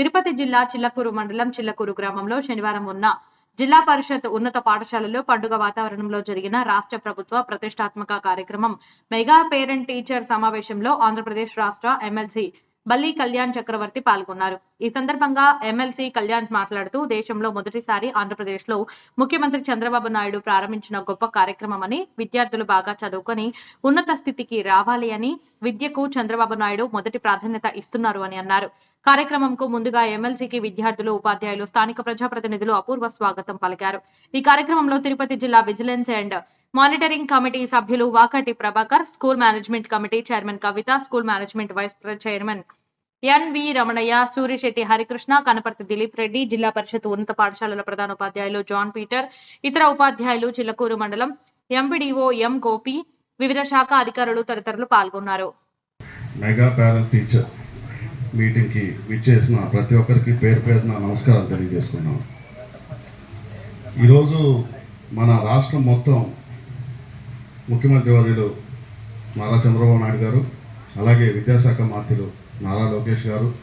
తిరుపతి జిల్లా చిల్లకూరు మండలం చిల్లకూరు గ్రామంలో శనివారం ఉన్న జిల్లా పరిషత్ ఉన్నత పాఠశాలలో పండుగ వాతావరణంలో జరిగిన రాష్ట్ర ప్రభుత్వ ప్రతిష్టాత్మక కార్యక్రమం మెగా పేరెంట్ టీచర్ సమావేశంలో ఆంధ్రప్రదేశ్ రాష్ట్ర ఎమ్మెల్సీ బల్లి కళ్యాణ్ చక్రవర్తి పాల్గొన్నారు. ఈ సందర్భంగా ఎమ్మెల్సీ కళ్యాణ్ మాట్లాడుతూ దేశంలో మొదటిసారి ఆంధ్రప్రదేశ్లో ముఖ్యమంత్రి చంద్రబాబు నాయుడు ప్రారంభించిన గొప్ప కార్యక్రమం అని విద్యార్థులు బాగా చదువుకొని ఉన్నత స్థితికి రావాలి అని విద్యకు చంద్రబాబు నాయుడు మొదటి ప్రాధాన్యత ఇస్తున్నారు అని అన్నారు. కార్యక్రమంకు ముందుగా ఎమ్మెల్సీకి విద్యార్థులు ఉపాధ్యాయులు స్థానిక ప్రజాప్రతినిధులు అపూర్వ స్వాగతం పలికారు. ఈ కార్యక్రమంలో తిరుపతి జిల్లా విజిలెన్స్ అండ్ మానిటరింగ్ కమిటీ సభ్యులు Vakati Prabhakar school management committee chairman Kavitha school management vice chairman NV Ramanaiah Suryasetti Harikrishna Kanaparthi Dilip Reddy Zilla Parishad ఉన్నత పాఠశాలల ప్రధాన ఉపాధ్యాయులు జాన్ పీటర్ ఇతర ఉపాధ్యాయులు చిల్లకూరు మండలం ఎంపీడీఓ ఎం గోపి వివిధ శాఖ అధికారులు తదితరులు పాల్గొన్నారు. మెగా పేరెంట్ టీచర్ మీటింగ్కి విచ్చేసిన ప్రతి ఒక్కరికి పేరు పేరున నమస్కారాలు తెలియజేసుకున్నాం ఈరోజు మన రాష్ట్రం మొత్తం ముఖ్యమంత్రి వర్యులు నారా చంద్రబాబు నాయుడు గారు అలాగే విద్యాశాఖ మంత్రులు నారా లోకేష్ గారు.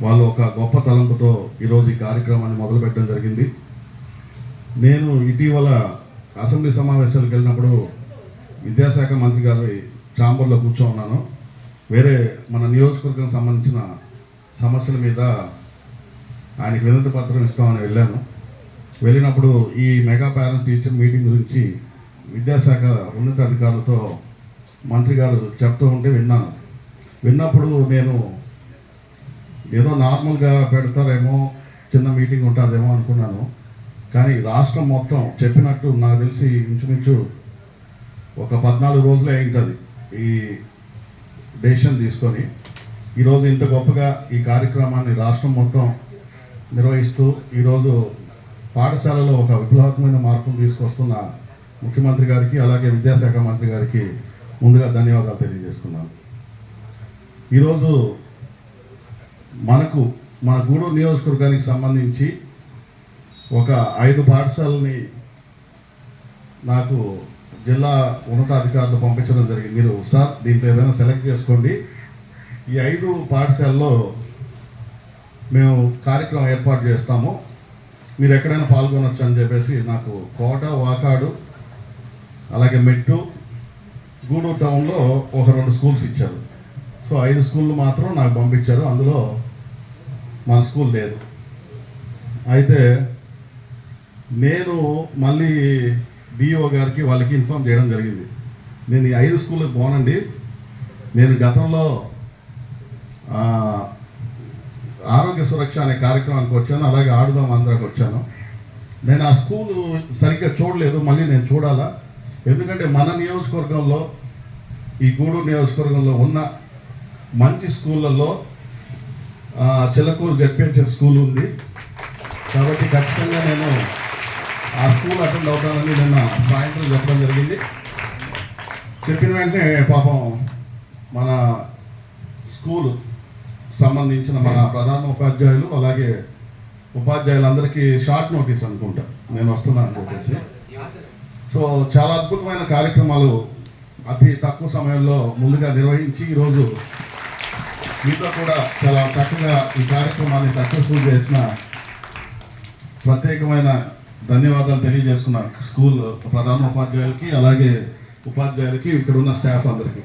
వాళ్ళు ఒక గొప్ప తలంపుతో ఈరోజు ఈ కార్యక్రమాన్ని మొదలుపెట్టడం జరిగింది. నేను ఇటీవల అసెంబ్లీ సమావేశాలకు వెళ్ళినప్పుడు విద్యాశాఖ మంత్రి గారి ఛాంబర్లో కూర్చో ఉన్నాను వేరే మన నియోజకవర్గం సంబంధించిన సమస్యల మీద ఆయనకి వినతి పత్రం ఇస్తామని వెళ్ళాను. వెళ్ళినప్పుడు ఈ మెగా పేరెంట్ టీచర్ మీటింగ్ గురించి విద్యాశాఖ ఉన్నతాధికారులతో మంత్రి గారు చెప్తూ ఉంటే విన్నాను. విన్నప్పుడు నేను ఏదో నార్మల్గా పెడతారేమో చిన్న మీటింగ్ ఉంటుందేమో అనుకున్నాను. కానీ రాష్ట్రం మొత్తం చెప్పినట్టు నాకు తెలిసి ఇంచుమించు ఒక పద్నాలుగు రోజులే ఉంటుంది ఈ డెసిషన్ తీసుకొని. ఈరోజు ఇంత గొప్పగా ఈ కార్యక్రమాన్ని రాష్ట్రం మొత్తం నిర్వహిస్తూ ఈరోజు పాఠశాలలో ఒక విప్లవాత్మకమైన మార్పును తీసుకొస్తున్న ముఖ్యమంత్రి గారికి అలాగే విద్యాశాఖ మంత్రి గారికి ముందుగా ధన్యవాదాలు తెలియజేసుకున్నాను. ఈరోజు మనకు మన గూడూరు నియోజకవర్గానికి సంబంధించి ఒక ఐదు పాఠశాలని నాకు జిల్లా ఉన్నతాధికారులు పంపించడం జరిగింది. మీరు సార్ దీంట్లో ఏదైనా సెలెక్ట్ చేసుకోండి. ఈ ఐదు పాఠశాలలో మేము కార్యక్రమం ఏర్పాటు చేస్తాము. మీరు ఎక్కడైనా పాల్గొనొచ్చు అని చెప్పేసి నాకు కోట వాకాడు అలాగే మెట్టు గూడూరు టౌన్లో ఒక రెండు స్కూల్స్ ఇచ్చారు. సో ఐదు స్కూళ్ళు మాత్రం నాకు పంపించారు. అందులో మా స్కూల్ లేదు. అయితే నేను మళ్ళీ డిఓ గారికి వాళ్ళకి ఇన్ఫామ్ చేయడం జరిగింది. నేను ఈ ఐదు స్కూళ్ళకి పోనండి. నేను గతంలో ఆరోగ్య సురక్ష అనే కార్యక్రమానికి వచ్చాను. అలాగే ఆడుదాం అందరికి వచ్చాను. నేను ఆ స్కూలు సరిగ్గా చూడలేదు. మళ్ళీ నేను చూడాలా? ఎందుకంటే మన నియోజకవర్గంలో ఈ గూడూరు నియోజకవర్గంలో ఉన్న మంచి స్కూళ్ళల్లో చిలకూరు జడ్పిహెచ్ఎస్ స్కూల్ ఉంది. కాబట్టి ఖచ్చితంగా నేను ఆ స్కూల్ అటెండ్ అవుతానని నిన్న సాయంత్రం చెప్పడం జరిగింది. చెప్పిన వెంటనే పాపం మన స్కూల్ సంబంధించిన మన ప్రధాన ఉపాధ్యాయులు అలాగే ఉపాధ్యాయులందరికీ షార్ట్ నోటీస్ అనుకుంటా. నేను వస్తున్నాను చెప్పేసి. సో చాలా అద్భుతమైన కార్యక్రమాలు అతి తక్కువ సమయంలో ముందుగా నిర్వహించి ఈరోజు మీతో కూడా చాలా చక్కగా ఈ కార్యక్రమాన్ని సక్సెస్ఫుల్ చేసిన ప్రత్యేకమైన ధన్యవాదాలు తెలియజేసుకున్న స్కూల్ ప్రధాన ఉపాధ్యాయులకి అలాగే ఉపాధ్యాయులకి ఇక్కడ ఉన్న స్టాఫ్ అందరికీ.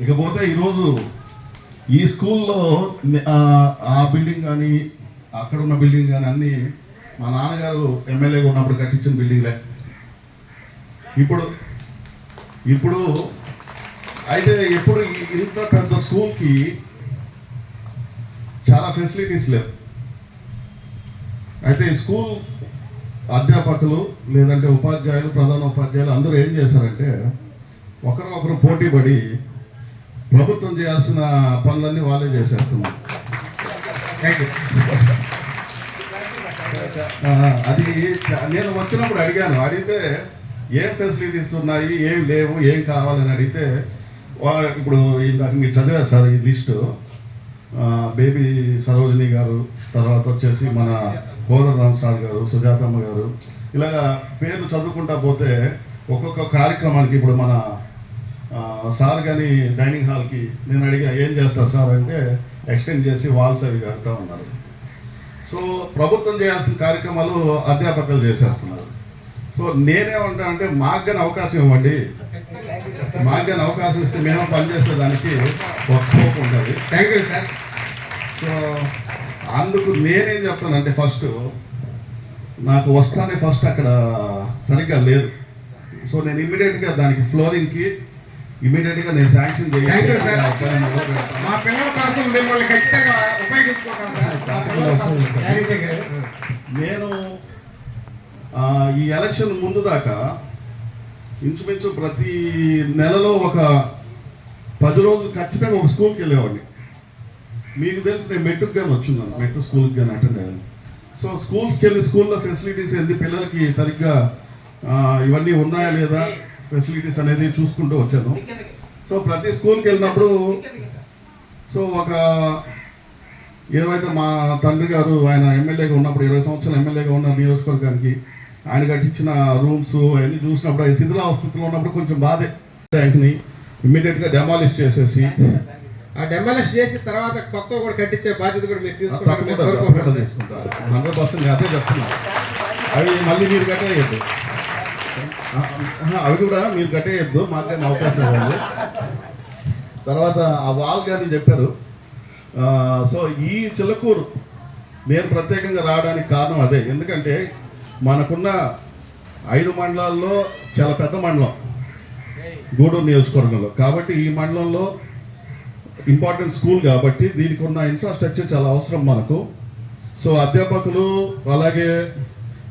ఇకపోతే ఈరోజు ఈ స్కూల్లో ఆ ఆ బిల్డింగ్ కానీ అక్కడ ఉన్న బిల్డింగ్ కానీ అన్నీ మా నాన్నగారు ఎమ్మెల్యేగా ఉన్నప్పుడు కట్టించిన బిల్డింగ్లే ఇప్పుడు ఇప్పుడు అయితే ఇప్పుడు ఈ- ఇంత పెద్ద స్కూల్కి చాలా ఫెసిలిటీస్ లేవు. అయితే ఈ స్కూల్ అధ్యాపకులు లేదంటే ఉపాధ్యాయులు ప్రధాన ఉపాధ్యాయులు అందరూ ఏం చేశారంటే ఒకరు ఒకరు పోటీ పడి ప్రభుత్వం చేయాల్సిన పనులన్నీ వాళ్ళే చేసేస్తున్నారు. అది నేను వచ్చినప్పుడు అడిగాను అడిగితే ఏం ఫెసిలిటీస్ ఉన్నాయి ఏం లేవు ఏం కావాలని అడిగితే ఇప్పుడు ఇందాక మీరు చదివారు సార్ ఈ లిస్టు. బేబీ సరోజిని గారు తర్వాత వచ్చేసి మన కోదండరామ్ సార్ గారు సుజాతమ్మ గారు ఇలాగా పేర్లు చదువుకుంటా పోతే ఒక్కొక్క కార్యక్రమానికి ఇప్పుడు మన సార్ కానీ డైనింగ్ హాల్కి నేను అడిగా ఏం చేస్తారు సార్? అంటే ఎక్స్టెండ్ చేసి వాల్స్ అవి కడతా ఉన్నారు. సో ప్రభుత్వం చేయాల్సిన కార్యక్రమాలు అధ్యాపకులు చేసేస్తున్నారు. సో నేనేమంటా అంటే మాకు కానీ అవకాశం ఇవ్వండి. మాకు కానీ అవకాశం ఇస్తే మేము పనిచేసేదానికి ఒక స్కోప్ ఉంటుంది. థ్యాంక్ యూ సార్ సో అందుకు నేనేం చెప్తానంటే ఫస్ట్ నాకు వస్తానే ఫస్ట్ అక్కడ సరిగ్గా లేదు. సో నేను ఇమీడియట్గా దానికి ఫ్లోరింగ్కి ఇమీడియట్గా నేను శాంక్షన్. చేయాలి. నేను ఈ ఎలక్షన్ ముందు దాకా ఇంచుమించు ప్రతి నెలలో ఒక పది రోజులు ఖచ్చితంగా ఒక స్కూల్కి వెళ్ళేవాడిని. మీకు తెలిసి నేను మెట్టుకు కానీ వచ్చిన్నాను మెట్టు స్కూల్కి కానీ అటెండ్ అయ్యాను. సో స్కూల్స్కి వెళ్ళి స్కూల్లో ఫెసిలిటీస్ ఏంది? పిల్లలకి సరిగ్గా ఇవన్నీ ఉన్నాయా లేదా? ఫెసిలిటీస్ అనేది చూసుకుంటూ వచ్చాను. సో ప్రతి స్కూల్కి వెళ్ళినప్పుడు సో ఒక ఏదైతే మా తండ్రి గారు ఆయన ఎమ్మెల్యేగా ఉన్నప్పుడు ఇరవై సంవత్సరాలు ఎమ్మెల్యేగా ఉన్న నియోజకవర్గానికి ఆయన కట్టించిన రూమ్స్ అవన్నీ చూసినప్పుడు ఆయన శిథిలావస్థితిలో ఉన్నప్పుడు కొంచెం బాధే. ట్యాంక్ని ఇమ్మీడియట్గా డెమాలిష్ చేసేసి ఆ డెమాలిష్ చేసి తర్వాత కొత్త కూడా కట్టించే బాధ్యత కూడా మీరు కోరుకుంటున్నాను తీసుకుంటారు. హండ్రెడ్ పర్సెంట్ అదే చెప్తున్నా అవి మళ్ళీ మీరు కట్టేయద్దు. అవి కూడా మీరు కట్టేయద్దు. మాకు అవకాశం ఇవ్వండి తర్వాత ఆ వాల్ కానీ చెప్పారు. సో ఈ చిలకూరు నేను ప్రత్యేకంగా రావడానికి కారణం అదే. ఎందుకంటే మనకున్న ఐదు మండలాల్లో చాలా పెద్ద మండలం గూడూరు నియోజకవర్గంలో. కాబట్టి ఈ మండలంలో ఇంపార్టెంట్ స్కూల్ కాబట్టి దీనికి ఉన్న ఇన్ఫ్రాస్ట్రక్చర్ చాలా అవసరం మనకు. సో అధ్యాపకులు అలాగే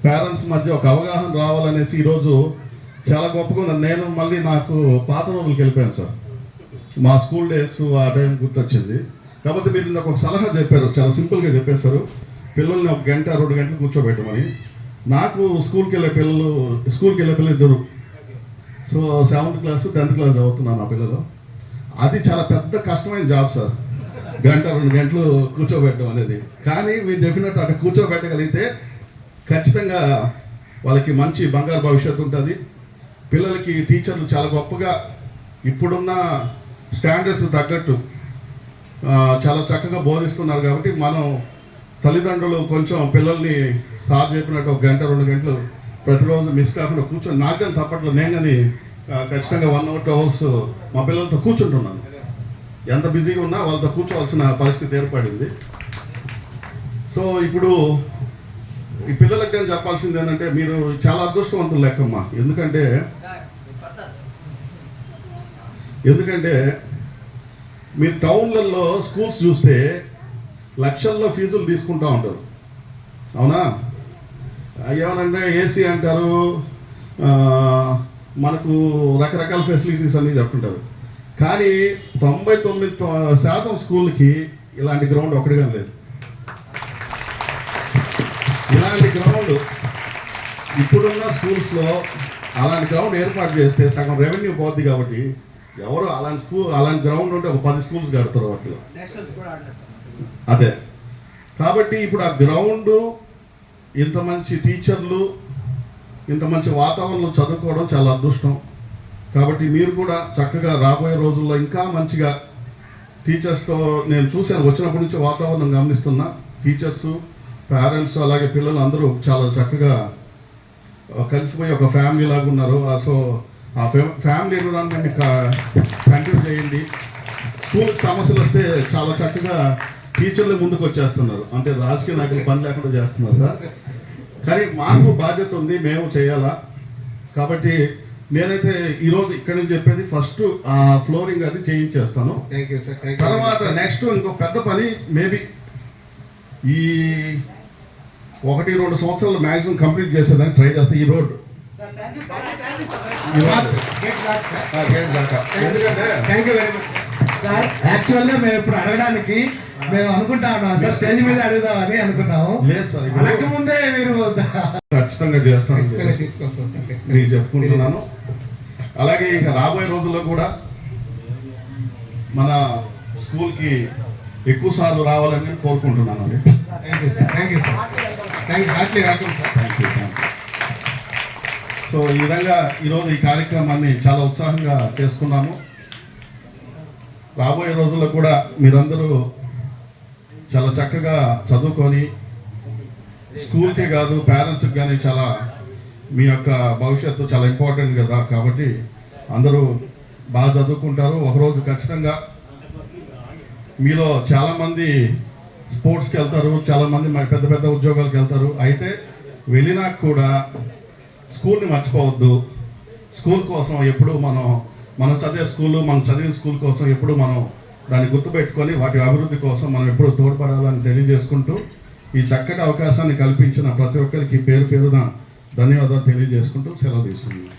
పేరెంట్స్ మధ్య ఒక అవగాహన రావాలనేసి ఈరోజు చాలా గొప్పగా నేను మళ్ళీ నాకు పాత రోజులకి వెళ్ళిపోయాను సార్. మా స్కూల్ డేస్ ఆ టైం గుర్తొచ్చింది. కాబట్టి మీరు నాకు ఒక సలహా చెప్పారు. చాలా సింపుల్గా చెప్పేశారు. పిల్లల్ని ఒక గంట రెండు గంటలు కూర్చోబెట్టమని. నాకు స్కూల్కి వెళ్ళే పిల్లలు స్కూల్కి వెళ్ళే పిల్లలు ఇద్దరు. So seventh class tenth class చదువుతున్నాను ఆ పిల్లలు. అది చాలా పెద్ద కష్టమైన జాబ్ సార్. గంట రెండు గంటలు కూర్చోబెట్టడం అనేది. కానీ మీరు చెప్పినట్టు అక్కడ కూర్చోబెట్టగలిగితే ఖచ్చితంగా వాళ్ళకి మంచి బంగారు భవిష్యత్తు ఉంటుంది. పిల్లలకి టీచర్లు చాలా గొప్పగా ఇప్పుడున్న స్టాండర్డ్స్ తగ్గట్టు చాలా చక్కగా బోధిస్తున్నారు కాబట్టి మనం తల్లిదండ్రులు కొంచెం పిల్లల్ని సార్ చెప్పినట్టు ఒక గంట రెండు గంటలు ప్రతిరోజు మిస్ కాకుండా కూర్చొని నాకు కానీ తప్పట్లో నేను కానీ ఆ, ఖచ్చితంగా వన్ అవర్ టూ అవర్స్ మా పిల్లలతో కూర్చుంటున్నాను. ఎంత బిజీగా ఉన్నా వాళ్ళతో కూర్చోవాల్సిన పరిస్థితి ఏర్పడింది. సో ఇప్పుడు ఈ పిల్లలకు కానీ చెప్పాల్సింది ఏంటంటే మీరు చాలా అదృష్టవంతులు లెక్కమ్మా. ఎందుకంటే ఎందుకంటే మీరు టౌన్లలో స్కూల్స్ చూస్తే లక్షల్లో ఫీజులు తీసుకుంటూ ఉంటారు. అవునా? ఏమనంటే ఏసీ అంటారు మనకు రకరకాల ఫెసిలిటీస్ అన్నీ చెప్తుంటారు. కానీ తొంభై తొమ్మిది శాతం స్కూల్కి ఇలాంటి గ్రౌండ్ ఒకటిగా లేదు. ఇలాంటి గ్రౌండ్ ఇప్పుడున్న స్కూల్స్లో అలాంటి గ్రౌండ్ ఏర్పాటు చేస్తే సగం రెవెన్యూ పోద్ది కాబట్టి ఎవరు అలాంటి స్కూల్ అలాంటి గ్రౌండ్ ఉంటే ఒక పది స్కూల్స్ కడతారు వాటిలో. అదే. కాబట్టి ఇప్పుడు ఆ గ్రౌండ్ ఇంత మంచి టీచర్లు ఇంత మంచి వాతావరణంలో చదువుకోవడం చాలా అదృష్టం. కాబట్టి మీరు కూడా చక్కగా రాబోయే రోజుల్లో ఇంకా మంచిగా టీచర్స్తో నేను చూశాను వచ్చినప్పటి నుంచి వాతావరణం గమనిస్తున్నా. టీచర్స్ పేరెంట్స్ అలాగే పిల్లలు అందరూ చాలా చక్కగా కలిసిపోయి ఒక ఫ్యామిలీ లాగా ఉన్నారు సో ఆ ఫ్యామిలీ ఎన్విరాన్మెంట్ కంటిన్యూ చేయండి. స్కూల్కి సమస్యలు వస్తే చాలా చక్కగా టీచర్లు ముందుకు వచ్చేస్తున్నారు. అంటే రాజకీయ నాయకులు పని లేకుండా చేస్తున్నారు సార్. కానీ మాకు బాధ్యత ఉంది మేము చేయాలా? కాబట్టి నేనైతే ఈరోజు ఇక్కడ నుంచి చెప్పేది ఫస్ట్ ఆ ఫ్లోరింగ్ అది చేయించేస్తాను. తర్వాత నెక్స్ట్ ఇంకో పెద్ద పని మేబీ ఈ ఒకటి రెండు సంవత్సరాలు మ్యాక్సిమం కంప్లీట్ చేసేదానికి ట్రై చేస్తే ఈ రోడ్డు. యాక్చువల్గా మేము ఇప్పుడు అడగడానికి మేము అనుకుంటా ఉన్నాం సార్ స్టేజ్ మీద అడుగుదామని అనుకున్నాము. లేదు సార్ అడగకముందే మీరు ఖచ్చితంగా చేస్తాను. మీకు చెప్పుకుంటున్నాను. అలాగే ఇక రాబోయే రోజుల్లో కూడా మన స్కూల్కి ఎక్కువ సార్లు రావాలని నేను కోరుకుంటున్నాను. అండి thank you sir thank you sir thank you heartly welcome sir so ఈ విధంగా ఈరోజు ఈ కార్యక్రమాన్ని చాలా ఉత్సాహంగా చేసుకున్నాము. రాబోయే రోజుల్లో కూడా మీరందరూ చాలా చక్కగా చదువుకొని స్కూల్కే కాదు పేరెంట్స్కి కానీ చాలా మీ యొక్క భవిష్యత్తు చాలా ఇంపార్టెంట్ కదా కాబట్టి అందరూ బాగా చదువుకుంటారు. ఒకరోజు ఖచ్చితంగా మీలో చాలామంది స్పోర్ట్స్కి వెళ్తారు చాలామంది మా పెద్ద పెద్ద ఉద్యోగాలకు వెళ్తారు. అయితే వెళ్ళినాక కూడా స్కూల్ని మర్చిపోవద్దు. స్కూల్ కోసం ఎప్పుడు మనం మనం చదివే స్కూల్లో మనం చదివిన స్కూల్ కోసం ఎప్పుడు మనం దాన్ని గుర్తుపెట్టుకొని వాటి అభివృద్ధి కోసం మనం ఎప్పుడు తోడ్పడాలని తెలియజేసుకుంటూ ఈ చక్కటి అవకాశాన్ని కల్పించిన ప్రతి ఒక్కరికి పేరు పేరున ధన్యవాదాలు తెలియజేసుకుంటూ సెలవు తీసుకుంటున్నాను